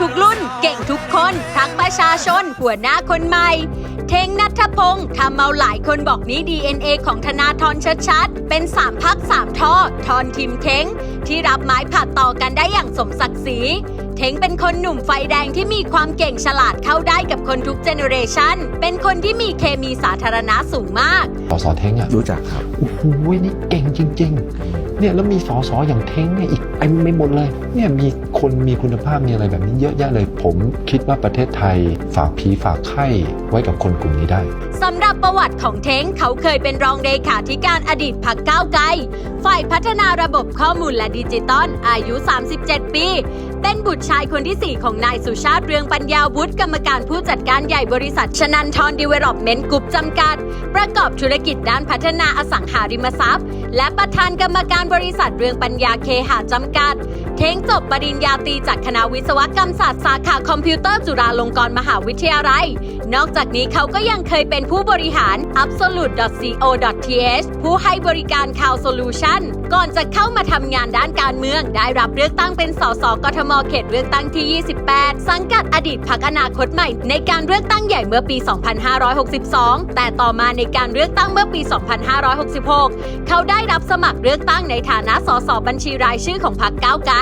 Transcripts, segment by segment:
ทุกรุ่น เก่งทุกคน ทั้งประชาชน หัวหน้าคนใหม่ เทงนัทพงศ์ทำเอาหลายคนบอกนี้ DNA ของธนาธรชัดๆ เป็นสามพักสามท่อทอนทิมเทงที่รับไม้ผัดต่อกันได้อย่างสมศักดิ์ศรีเทงเป็นคนหนุ่มไฟแดงที่มีความเก่งฉลาดเข้าได้กับคนทุกเจเนอเรชันเป็นคนที่มีเคมีสาธารณะสูงมากสอสอเท้งอะรู้จักครับ โอ้โห นี่เก่งจริง ๆ เนี่ยแล้วมีสอสออย่างเท้งเนี่ยอีกเต็มไม่หมดเลยเนี่ยมีคนมีคุณภาพมีอะไรแบบนี้เยอะแยะเลย ผมคิดว่าประเทศไทยฝากผีฝากไข้ไว้กับคนกลุ่มนี้ได้สำหรับประวัติของเท้งเขาเคยเป็นรองเลขาธิการอดีตพักก้าวไกลฝ่ายพัฒนาระบบข้อมูลและดิจิตอลอายุ 37 ปี เป็นบุตรชายคนที่ 4 ของนายสุชาติเรืองปัญญาวุฒิกรรมการผู้จัดการใหญ่บริษัทชนันทรดีเวล็อปเมนต์กรุ๊ปจำกัด ประกอบธุรกิจด้านพัฒนาอสังหาริมทรัพย์ และประธานกรรมการบริษัทเรืองปัญญาเคหะจำกัด เท้งจบปริญญาตรีจากคณะวิศวกรรมศาสตร์สาขาคอมพิวเตอร์จุฬาลงกรณ์มหาวิทยาลัย นอกจากนี้เขาก็ยังเคยเป็นผู้บริหาร absolute.co.th ผู้ให้บริการ Cloud Solution ก่อนจะเข้ามาทำงานด้านการเมือง ได้รับเลือกตั้งเป็นสสกทมเขตเลือกตั้งที่ 28 สังกัดอดีตพักอนาคตใหม่ ในการเลือกตั้งใหญ่เมื่อปี 2562 แต่ต่อมาในการเลือกตั้งเมื่อปี 2566 เขาได้ได้รับสมัครเลือกตั้งในฐานะสสบัญชีรายชื่อของพรรคก้าวไกล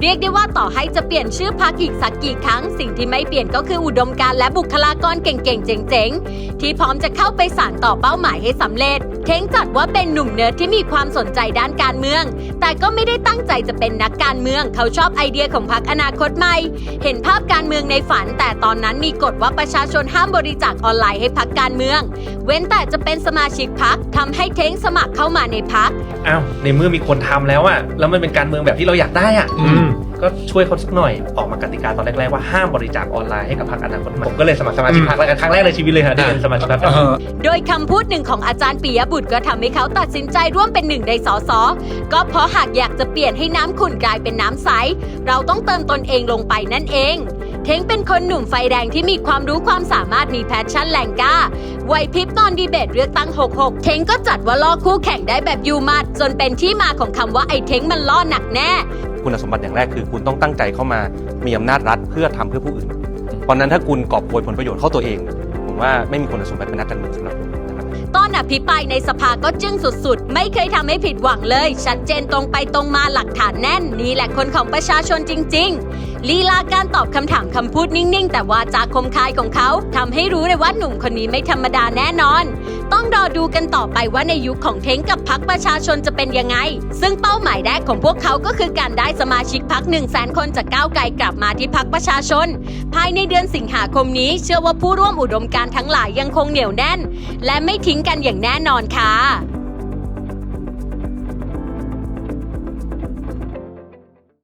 เรียกได้ว่าต่อให้จะเปลี่ยนชื่อพรรคอีกสักกี่ครั้ง สิ่งที่ไม่เปลี่ยนก็คืออุดมการณ์และบุคลากรเก่งๆเจ๋งๆ ที่พร้อมจะเข้าไปสานต่อเป้าหมายให้สำเร็จ เท้งจัดว่าเป็นหนุ่มเนิร์ดที่มีความสนใจด้านการเมือง แต่ก็ไม่ได้ตั้งใจจะเป็นนักการเมือง เขาชอบไอเดียของพรรคอนาคตใหม่ เห็นภาพการเมืองในฝัน แต่ตอนนั้นมีกฎว่าประชาชนห้ามบริจาคออนไลน์ให้พรรคการเมือง เว้นแต่จะเป็นสมาชิกพรรคทำให้เท้งสมัครเข้ามาในพรรคอ้าวในเมื่อมีคนทำแล้วอะแล้วมันเป็นการเมืองแบบที่เราอยากได้อะอืม ก็ช่วยเขาสักหน่อยออกมากติกาตอนแรกๆว่าห้ามบริจาคออนไลน์ให้กับพรรคอนาคตใหม่ผมก็เลยสมัครสมาชิกพรรคแล้วกันครั้งแรกในชีวิตเลยฮะที่เป็นสมาชิกพรรคเออโดยคำพูดหนึ่งของอาจารย์ปิยบุตรก็ทำให้เขาตัดสินใจร่วมเป็นหนึ่งในสสก็เพราะหากอยากจะเปลี่ยนให้น้ำขุ่นกลายเป็นน้ำใส เราต้องเติมตนเองลงไปนั่นเอง เท้งเป็นคนหนุ่มไฟแดงที่มีความรู้ความสามารถมีแพชชั่นแรงกล้าไหวพริบตอนดีเบตเลือกตั้ง 66 เท้งก็จัดว่าล่อคู่แข่งได้แบบยูมัดจนเป็นที่มาของคำว่าไอ้เท้งมันล่อหนักแน่ คุณสมบัติอย่างแรกคือ คุณต้องตั้งใจเข้ามามีอำนาจรัฐเพื่อทำเพื่อผู้อื่น เพราะฉะนั้นถ้าคุณกอบโกยผลประโยชน์เข้าตัวเอง ผมว่าไม่มีคุณสมบัติเป็นนักการเมืองสำหรับผมนะครับตอนอภิปรายในสภาก็จึ้งสุดๆ ไม่เคยทำให้ผิดหวังเลย ชัดเจนตรงไปตรงมาหลักฐานแน่น นี่แหละคนของประชาชนจริง ๆ ลีลาการตอบคำถามคำพูดนิ่งๆ แต่ว่าจาคมคายของเขาทำให้รู้เลยว่าหนุ่มคนนี้ไม่ธรรมดาแน่นอน ต้องรอดูกันต่อไปว่าในยุคของเท้งกับพักประชาชนจะเป็นยังไง ซึ่งเป้าหมายแรกของพวกเขาก็คือการได้สมาชิกพัก1 0 0 0 0แสนคนจากก้าวไกลกลับมาที่พักประชาชน ภายในเดือนสิงหาคมนี้เชื่อว่าผู้ร่วมอุดมการทั้งหลายยังคงเหนียวแน่น และไม่ทิ้งกันอย่างแน่นอนค่ะ